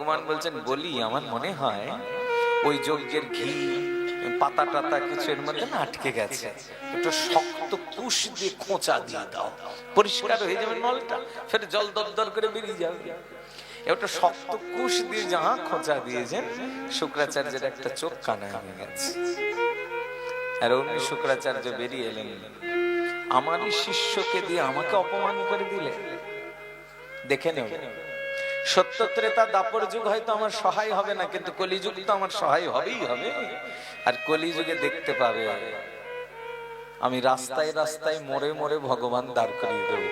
ভগবান বলছেন, বলি, আমার মনে হয় ওই যজ্ঞের ঘি, পাতা টাতা কিছু এর মধ্যে না আটকে গেছে। একটু শক্ত কুশ দিয়ে খোঁচা দিয়ে দাও। পরিষ্কার হয়ে যাবে নলটা, ফের জল দরদর করে বেরিয়ে যাবে। একটা শক্ত কুশ দিয়ে খোঁচা দিয়েছেন, শুক্রাচার্যের একটা চোখ কানা হয়ে গেছে। আর অমনি শুক্রাচার্য বেরিয়ে এলেন। আমারই শিষ্যকে দিয়ে আমাকে অপমান করে দিলে? দেখে নেব সত্য ত্রেতা দাপর যুগ হয়তো আমার সহায় হবে না, কিন্তু কলিযুগ তো আমার সহায় হবেই হবে। আর কলিযুগে দেখতে পাবে, আমি রাস্তায় রাস্তায় মোড়ে মোড়ে ভগবান দাঁড় করিয়ে দেব।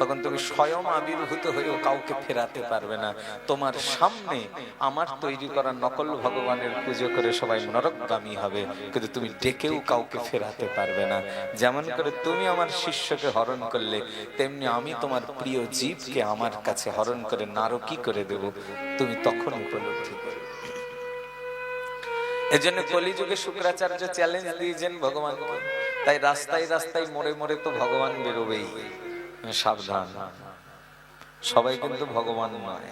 তখন তুমি স্বয়ং আবির্ভূত হয়েও কাউকে ফেরাতে পারবে না। তোমার সামনে আমার তৈরি করা নকল ভগবানের পুজো করে সবাই নরকগামী হবে, কিন্তু তুমি ডেকেও কাউকে ফেরাতে পারবে না। যেমন করে তুমি আমার শিষ্যকে হরণ করলে, তেমনি আমি তোমার প্রিয় জীবকে আমার কাছে হরণ করে নারকী করে দেব। তুমি তখন উপলব্ধি করবে। এজন্য কলিযুগে শুক্রাচার্য চ্যালেঞ্জ দিয়েছেন ভগবানকে। তাই রাস্তায় রাস্তায় মোড়ে মোড়ে তো ভগবান বেরোবেই। সাবধান। সবাই কিন্তু ভগবান নয়।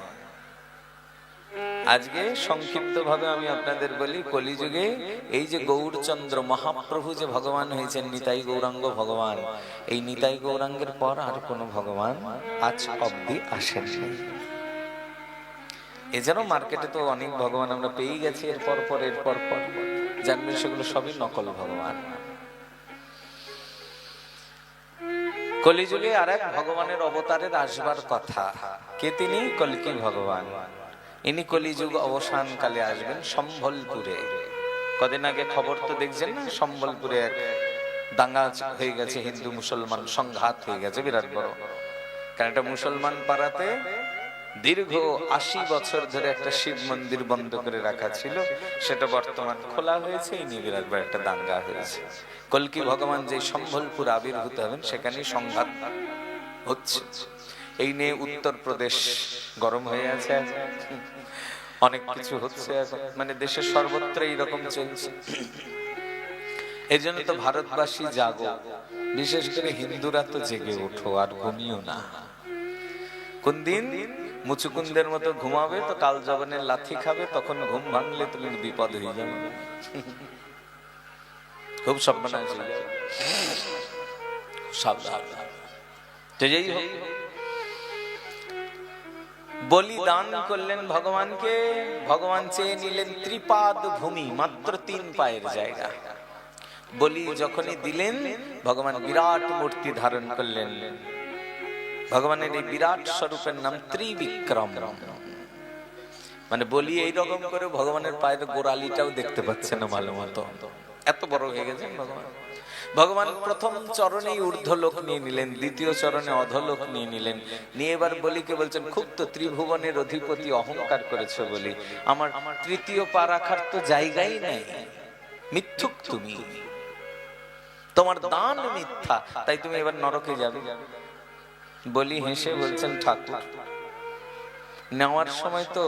আজকে সংক্ষিপ্ত ভাবে আমি আপনাদের বলি, কলিযুগে এই যে গৌরচন্দ্র মহাপ্রভু যে ভগবান হয়েছেন, নিতাই গৌরাঙ্গ ভগবান, এই নিতাই গৌরাঙ্গের পর আর কোনো ভগবান আজ অব্দি আসেননি। এছাড়াও মার্কেটে তো অনেক ভগবান আমরা পেয়ে গেছি, এরপর পর এরপর পর। জানবেন সেগুলো সবই নকল ভগবান। কলিযুগে আর এক ভগবানের অবতারের আসবার কথা। কে তিনি? কলকি ভগবান। ইনি কলিযুগ অবসান কালে আসবেন সম্বলপুরে। কদিন আগে খবর তো দেখছেন না, সম্বলপুরে এক দাঙ্গা হয়ে গেছে, হিন্দু মুসলমান সংঘাত হয়ে গেছে, বিরাট বড়। কারণ এটা মুসলমান পাড়াতে দীর্ঘ আশি বছর ধরে একটা শিব মন্দির বন্ধ করে রাখা ছিল। সেটা বর্তমান খোলা হয়েছে, এই নিয়ে একবার একটা দাঙ্গা হয়েছে। কলকি ভগবান যে সম্বলপুর আবির্ভূত হবেন, সেখানেই সংঘাত হচ্ছে। এই নিয়ে উত্তরপ্রদেশ গরম হয়ে আছে। অনেক কিছু হচ্ছে এখন। মানে দেশের সর্বত্র এইরকম চলছে। এই জন্য তো ভারতবাসী জাগো। বিশেষ করে হিন্দুরা তো জেগে ওঠো, আর ঘুমিও না। কোন দিন মুচুকুন্দের মতো ঘুমাবে তো কাল জগনের লাথি খাবে, তখন ঘুম ভাঙলে তুমি বিপদ হয়ে যাবে। খুব হোক, বলিদান করলেন ভগবানকে, ভগবান চেয়ে নিলেন ত্রিপাদ ভূমি, মাত্র তিন পায়ের জায়গা। বলি যখনই দিলেন, ভগবান বিরাট মূর্তি ধারণ করলেন। ভগবানের এই বিরাট স্বরূপের নাম ত্রিবিক্রম। মানে বলি এইরকম করে ভগবানের পায়ের গোড়ালিটাও দেখতে পাচ্ছে না ভালো মতো। এত বড় হয়ে গেছে ভগবান। ভগবান প্রথম চরণেই ঊর্ধ্বলোক নিয়ে নিলেন, দ্বিতীয় চরণে অধলোক নিয়ে নিলেন। নিয়ে এবার বলিকে বলছেন, খুব তো ত্রিভুবনের অধিপতি অহংকার করেছ বলি। আমার তৃতীয় পা রাখার তো জায়গাই নেই। মিথ্যুক তুমি। তোমার দান মিথ্যা, তাই তুমি এবার নরকে যাবে। বলি হেসে বলছেন ঠাকুর। নেওয়ার সময় তো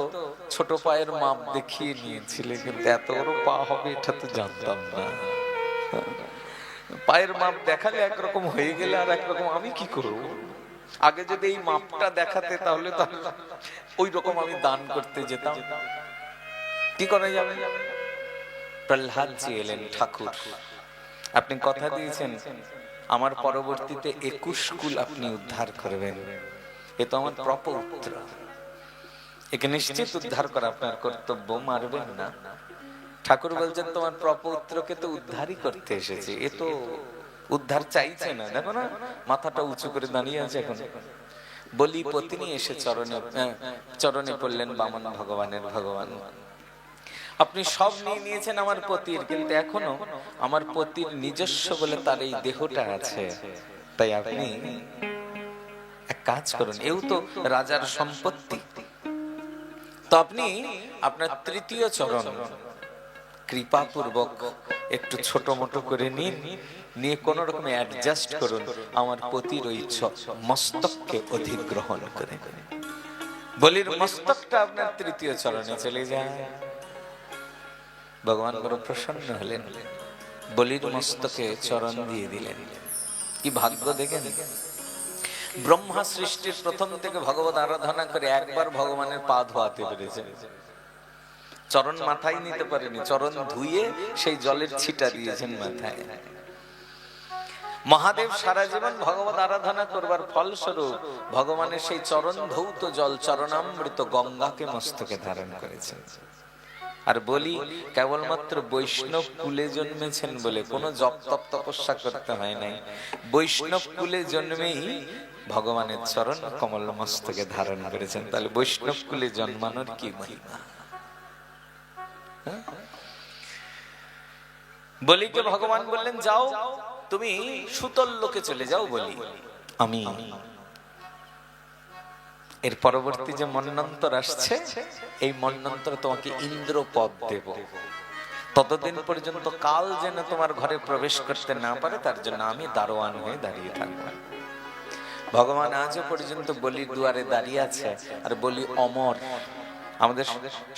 ছোট পায়ের মাপ দেখিয়ে নিয়েছিলে, কিন্তু এত বড় পা হবে, এটা তো জানতাম না। পায়ের মাপ দেখালে একরকম হয়ে গেলে আর একরকম, আমি কি করব? আগে যদি এই মাপটা দেখাতে, তাহলে তো ওই রকম আমি দান করতে যেতাম। কি করা যাবে? প্রহ্লাদ জি এলেন ঠাকুর। আপনি কথা দিয়েছেন আমার পরবর্তীতে একুশ কুল আপনি উদ্ধার করবেন। এ তো আমার প্রপৌত্র। একে নিশ্চিত উদ্ধার করা আপনার কর্তব্য মারবেন না। ঠাকুর বলছেন তোমার প্রপৌত্রকে তো উদ্ধারই করতে এসেছে। এ তো উদ্ধার চাইছে না। দেখো না মাথাটা উঁচু করে দাঁড়িয়ে আছে এখন। বলি পত্নী এসে চরণে চরণে পড়লেন বামন ভগবানের ভগবান। আপনি সব নিয়ে নিয়েছেন আমার পতির, কিন্তু এখনও আমার পতির নিজস্ব বলে তার এই দেহটা আছে। তাই আপনি এক কাজ করুন, এও তো রাজার সম্পত্তি। তো আপনি আপনার তৃতীয় চরণ, কৃপাপূর্বক একটু ছোট মোটো করে নিন, নিয়ে কোন রকম অ্যাডজাস্ট করুন, আমার পতির ওই ছ- মস্তককে অধিগ্রহণ করে বলির মস্তকটা আপনার তৃতীয় চরণে চলে যায়। ভগবান বড় প্রসন্ন হলেন। বলির মস্তকে চরণ দিয়ে দিলেন। কি ভাগ্য দেখেন? ব্রহ্মা সৃষ্টির প্রথম থেকে ভগবত আরাধনা করে একবার ভগবানের পা ধোয়াতে পেরেছে। চরণ মাথায় নিতে পারেনি, চরণ ধুয়ে সেই জলের ছিটা দিয়েছেন মাথায়। মহাদেব সারা জীবন ভগবত আরাধনা করবার ফলস্বরূপ ভগবানের সেই চরণ ধৌত জল চরণামৃত গঙ্গাকে মস্তকে ধারণ করেছেন। আর বলি, কেবলমাত্র বৈষ্ণব কুলে জন্মেছেন বলে কোনো জপ তপ তপস্যা করতে হয় নাই। বৈষ্ণব কুলে জন্মেই ভগবানের চরণ কমল মস্তকে ধারণ করেছেন। তাহলে বৈষ্ণব কুলে জন্মানোর কি মহিমা? হ্যাঁ? বলিকে ভগবান বললেন, যাও, তুমি সুতল লোকে চলে যাও বলি। আমি এর পরবর্তী যে মন্নন্তর আসছে, এই মন্নন্তর তোমাকে ইন্দ্র পদ দেব। ততদিন পর্যন্ত কাল যেন তোমার ঘরে প্রবেশ করতে না পারে, তার জন্য আমি দারোয়ান হয়ে দাঁড়িয়ে থাকব। ভগবান আজও পর্যন্ত বলির দুয়ারে দাঁড়িয়ে আছে, আর বলি অমর। আমাদের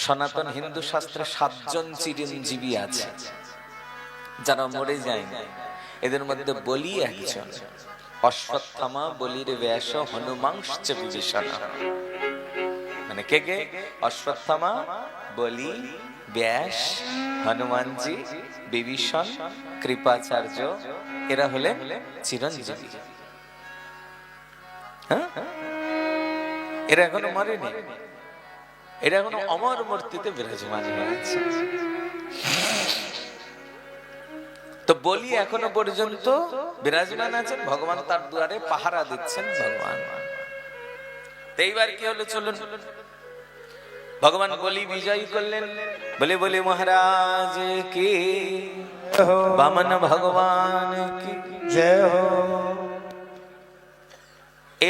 সনাতন হিন্দু শাস্ত্রে সাতজন চিরঞ্জীবী আছে, যারা মরে যায়নি। এদের মধ্যে বলি একজন। অশ্বত্থামা বলির ব্যাস হনুমাংশ বিভীষণ। মানে কে কে? অশ্বত্থামা, বলি, ব্যাস, হনুমানজি, বিভীষণ, কৃপাচার্য, এরা হলেন চিরঞ্জীবী। হ্যাঁ? এরা এখনও মরেনি। এরা এখনও অমর মূর্তিতে বিরাজমান হয়ে আছে। তো বলি এখনও পর্যন্ত বিরাজমান আছেন, ভগবান তার দুয়ারে পাহারা দিচ্ছেন ভগবান। এইবার কি হলো চলুন। ভগবান বলি বিজয়ী করলেন। বলে বলে, মহারাজ কি? বামন ভগবান কি?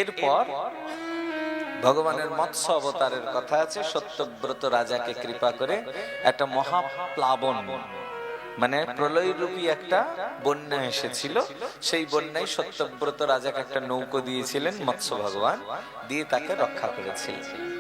এরপর ভগবানের মৎস্য অবতারের কথা আছে, সত্যব্রত রাজাকে কৃপা করে একটা মহাপ্লাবন মানে প্রলয় রূপী একটা বন্যা এসেছিল। সেই বন্যায় সত্যব্রত রাজাকে একটা নৌকো দিয়েছিলেন মৎস্য ভগবান, দিয়ে তাকে রক্ষা করেছিলেন।